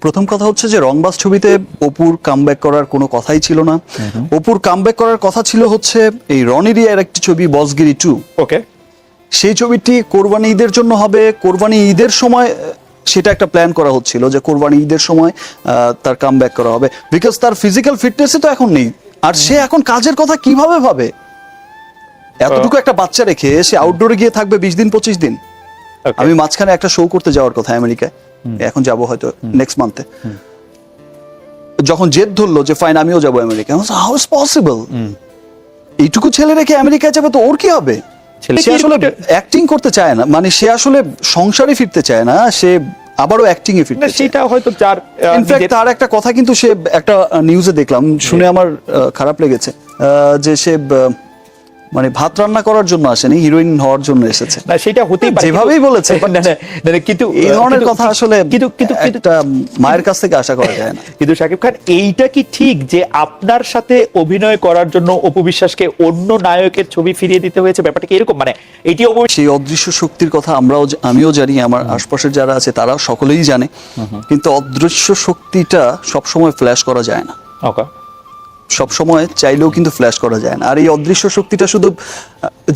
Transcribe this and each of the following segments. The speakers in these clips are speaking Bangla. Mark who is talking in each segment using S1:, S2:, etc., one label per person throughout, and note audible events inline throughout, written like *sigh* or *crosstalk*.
S1: প্রথম কথা হচ্ছে যে রংবাস ছবিতে অপুর কামব্যাক করার কোনো কথাই ছিল না। অপুর কামব্যাক করার কথা ছিল হচ্ছে এই রনিরিয়ার একটি ছবি বসগিরি টু।
S2: ওকে।
S1: সেই ছবিটি কোরবানি ঈদের জন্য হবে। কোরবানি ঈদের সময় সেটা একটা প্ল্যান করা হচ্ছিল যে কোরবানি ঈদের সময় আহ, তার কাম ব্যাক করা হবে। বিকজ তার ফিজিক্যাল ফিটনেসই তো এখন নেই। আর সে এখন কাজের কথা কীভাবে ভাবে? এতটুকু একটা বাচ্চা রেখে সে আউটডোরে গিয়ে থাকবে বিশ দিন পঁচিশ দিন। আমি মাঝখানে একটা শো করতে যাওয়ার কথা আমেরিকায়। এখন যাব হয়তো নেক্সট মান্থে যখন জেদ ধরলো যে ফাইন আমিও যাব আমেরিকা। হাউ ইজ পসিবল এইটুকু ছেলে রেখে আমেরিকায় যাবে তো ওর কি হবে? সে আসলে অ্যাক্টিং করতে চায় না। মানে সে আসলে সংসারে ফিরতে চায় না সে আবারও অ্যাক্টিং এ ফিরতে
S2: সেটা হয়তো যার
S1: ইনফ্যাক্ট তার একটা কথা কিন্তু সে একটা নিউজে দেখলাম শুনে আমার খারাপ লেগেছে যে সে মানে ভাত রান্না করার জন্য আসেনি হিরোইন হওয়ার জন্য এসেছে।
S2: না সেটা হতেই পারে
S1: যেভাবেই বলেছে,
S2: কিন্তু
S1: এই ধরনের কথা আসলে
S2: কিন্তু কিন্তু
S1: একটা মায়ের কাছ থেকে আশা করা যায় না।
S2: কিন্তু শাকিব খান এইটা কি ঠিক যে আপনার সাথে অভিনয় করার জন্য অপু বিশ্বাসকে অন্য নায়কের ছবি ফিরিয়ে দিতে হয়েছে? ব্যাপারটা কি এরকম? মানে এটি অবশ্যই
S1: সেই অদৃশ্য শক্তির কথা আমরাও আমিও জানি আমার আশপাশের যারা আছে তারা সকলেই জানে। কিন্তু অদৃশ্য শক্তিটা সবসময় ফ্ল্যাশ করা যায় না।
S2: ওকে
S1: সব সময় চাইলেও কিন্তু ফ্ল্যাশ করা যায় না। আর এই অদৃশ্য শক্তিটা শুধু,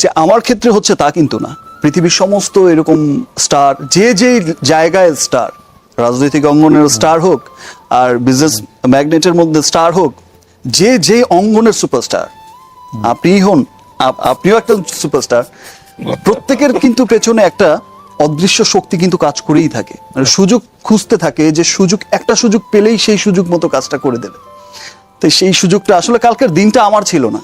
S1: যে আমার ক্ষেত্রে হচ্ছে তা কিন্তু না। পৃথিবীর সমস্ত এরকম স্টার যে যে জায়গায় স্টার রাজনৈতিক অঙ্গনের স্টার হোক আর বিজনেস ম্যাগনেটের মধ্যে স্টার হোক, যে যে অঙ্গনের সুপারস্টার আপনি হন আপনিও একটা সুপারস্টার প্রত্যেকের কিন্তু পেছনে একটা অদৃশ্য শক্তি কিন্তু কাজ করেই থাকে। মানে সুযোগ খুঁজতে থাকে যে সুযোগ, একটা সুযোগ পেলেই সেই সুযোগ মতো কাজটা করে দেবে। তো সেই সুযোগটা আসলে কালকের দিনটা আমার ছিল না।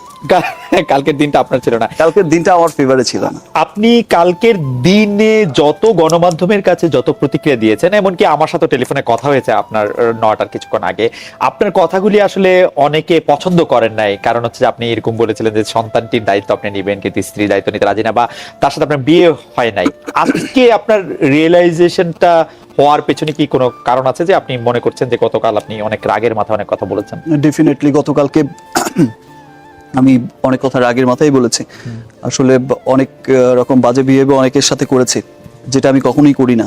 S2: কালকের দিনটা আপনার ছিল না।
S1: কালকের দিনটা আমার ফেভারে ছিল না।
S2: আপনি কালকের দিনে যত গণমাধ্যমের কাছে যত প্রতিক্রিয়া দিয়েছেন এমনকি আমার সাথে টেলিফোনে কথা হয়েছে আপনার নটার কিছুক্ষণ আগে আপনার কথাগুলি আসলে অনেকে পছন্দ করেন নাই। কারণ হচ্ছে যে আপনি এরকম বলেছিলেন যে সন্তানটির দায়িত্ব আপনি নেবেন কিন্তু স্ত্রীর দায়িত্ব নিতে রাজি না বা তার সাথে আপনার বিয়ে হয় নাই। আজকে আপনার রিয়েলাইজেশনটা হওয়ার পেছনে কি কোনো কারণ আছে যে আপনি মনে করছেন যে গতকাল আপনি অনেক রাগের মাথায় অনেক কথা বলেছেন?
S1: ডেফিনেটলি গতকালকে আমি অনেক কথা রাগের মাথায় বলেছি। আসলে অনেক রকম বাজে বিহেভিয়ার অনেকের সাথে করেছি যেটা আমি কখনোই করি না।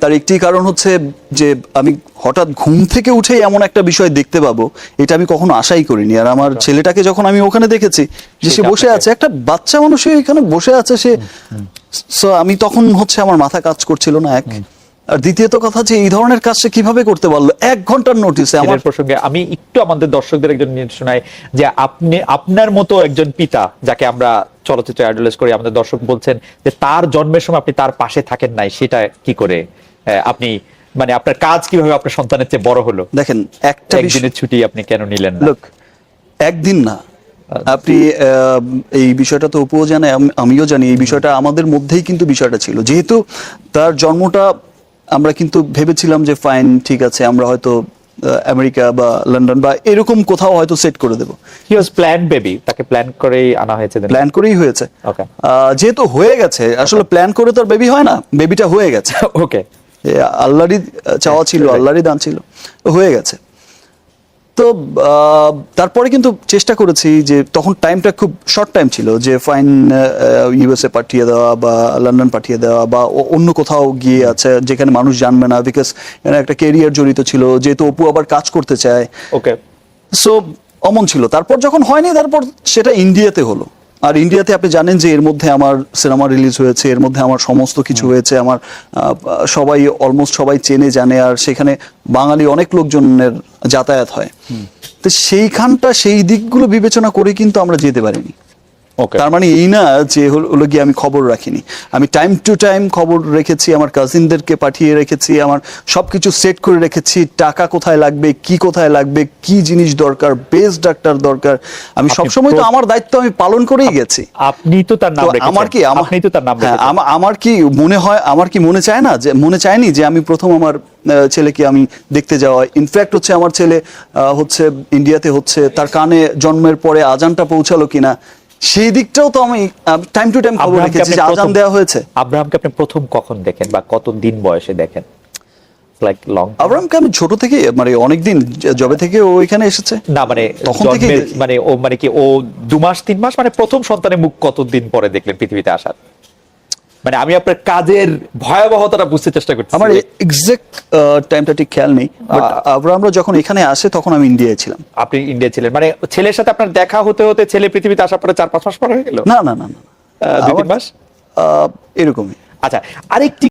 S1: তার একটি কারণ হচ্ছে যে আমি হঠাৎ ঘুম থেকে উঠেই এমন একটা বিষয় দেখতে পাবো এটা আমি কখনো আশাই করিনি। আর আমার ছেলেটাকে যখন আমি ওখানে দেখেছি যে সে বসে আছে একটা বাচ্চা মানুষ এখানে বসে আছে সে সো আমি তখন হচ্ছে আমার মাথা কাজ করছিল না এক আর দ্বিতীয়ত কথা যে এই ধরনের কাজ সে কীভাবে করতে পারল? এক ঘণ্টার নোটিসে আমার
S2: প্রসঙ্গে আমি একটু আমাদের দর্শকদের একজন শোনাই যে আপনি আপনার মতো একজন পিতা যাকে আমরা চলচ্চিত্র আইডলাইজ করি আমাদের দর্শক বলছেন যে তার জন্মের সময় আপনি তার পাশে থাকেন নাই সেটা কি করে? আপনি মানে আপনার কাজ কীভাবে আপনার সন্তানের চেয়ে বড় হলো?
S1: দেখেন একটা
S2: একদিনের ছুটি আপনি কেন নিলেন না?
S1: লোক একদিন না। আপনি আহ, এই বিষয়টা তো অপুও জানে আম- আমিও জানি এই বিষয়টা আমাদের মধ্যেই কিন্তু বিষয়টা ছিল। যেহেতু তার জন্মটা আমরা কিন্তু ভেবেছিলাম যে ফাইন ঠিক আছে আমরা হয়তো আমেরিকা বা লন্ডন বা এরকম কোথাও হয়তো সেট করে দেবো।
S2: হি ওয়াজ প্ল্যান বেবি তাকে প্ল্যান করেই আনা হয়েছে
S1: প্ল্যান করেই হয়েছে।
S2: ওকে
S1: আহ, যেহেতু হয়ে গেছে আসলে প্ল্যান করে তো আর বেবি হয় না বেবিটা হয়ে গেছে। *laughs*
S2: ওকে
S1: আল্লাহরই চাওয়া ছিল আল্লাহরই দান ছিল হয়ে গেছে। তো আহ, তারপরে কিন্তু চেষ্টা করেছি যে তখন টাইমটা খুব শর্ট টাইম ছিল যে ফাইন ইউএসএ পাঠিয়ে দেওয়া বা লন্ডন পাঠিয়ে দেওয়া বা অন্য কোথাও গিয়ে আছে যেখানে মানুষ জানবে না বিকজ একটা কেরিয়ার জড়িত ছিল যেহেতু অপু আবার কাজ করতে চায়।
S2: ওকে
S1: সো অমন ছিল। তারপর যখন হয়নি তারপর সেটা ইন্ডিয়াতে হলো। আর ইন্ডিয়াতে আপনি জানেন যে এর মধ্যে আমার সিনেমা রিলিজ হয়েছে এর মধ্যে আমার সমস্ত কিছু হয়েছে আমার সবাই অলমোস্ট সবাই চেনে জানে আর সেখানে বাঙালি অনেক লোকজনের যাতায়াত হয়। তো সেইখানটা সেই দিকগুলো বিবেচনা করে কিন্তু আমরা যেতে পারিনি। তার মানে এই না যে হলো গিয়ে আমি খবর রাখিনি। আমি টাইম টু টাইম খবর রেখেছি আমার কাজিনদেরকে পাঠিয়ে রেখেছি আমার সবকিছু সেট করে রেখেছি টাকা কোথায় লাগবে কি কোথায় লাগবে কি জিনিস দরকার বেস্ট ডাক্তার দরকার। আমি সবসময় তো আমার দায়িত্ব আমি পালন করেই গেছি।
S2: আপনি তো তার নাম
S1: আমার কি আমার
S2: আপনি তো তার নাম
S1: হ্যাঁ, আমার কি মনে হয় আমার কি মনে চায় না যে মনে চায়নি যে আমি প্রথম আমার ছেলেকে আমি দেখতে যাওয়া ইনফ্যাক্ট হচ্ছে আমার ছেলে আহ, হচ্ছে ইন্ডিয়াতে হচ্ছে তার কানে জন্মের পরে আজানটা পৌঁছালো কিনা সেই দিকটাও তো আমি টাইম টু টাইম খবর রেখেছি যে আজান দেওয়া হয়েছে।
S2: আব্রাহামকে আপনি প্রথম কখন দেখেন বা কত দিন বয়সে দেখেন? লাইক লং
S1: আব্রাহামকে আমি ছোট থেকে মানে অনেকদিন জবে থেকে ও এখানে এসেছে।
S2: না মানে
S1: তখন থেকে
S2: মানে ও মানে কি ও দু মাস তিন মাস মানে প্রথম সন্তানের মুখ কতদিন পরে দেখলেন পৃথিবীতে আসার? মানে আমি আপনার কাজের ভয়াবহতাটা বুঝতে চেষ্টা করছি।
S1: আমার এক্সাক্ট টাইমটা ঠিক খেয়াল নেই বাট আমরা যখন এখানে আসে তখন আমি ইন্ডিয়ায় ছিলাম।
S2: আপনি ইন্ডিয়া ছিলেন। মানে ছেলের সাথে আপনার দেখা হতে হতে ছেলে পৃথিবীতে আসার পরে চার পাঁচ মাস পর হয়ে গেল?
S1: না না না না
S2: দুই তিন মাস?
S1: আহ, এরকমই।
S2: আচ্ছা আরেকটি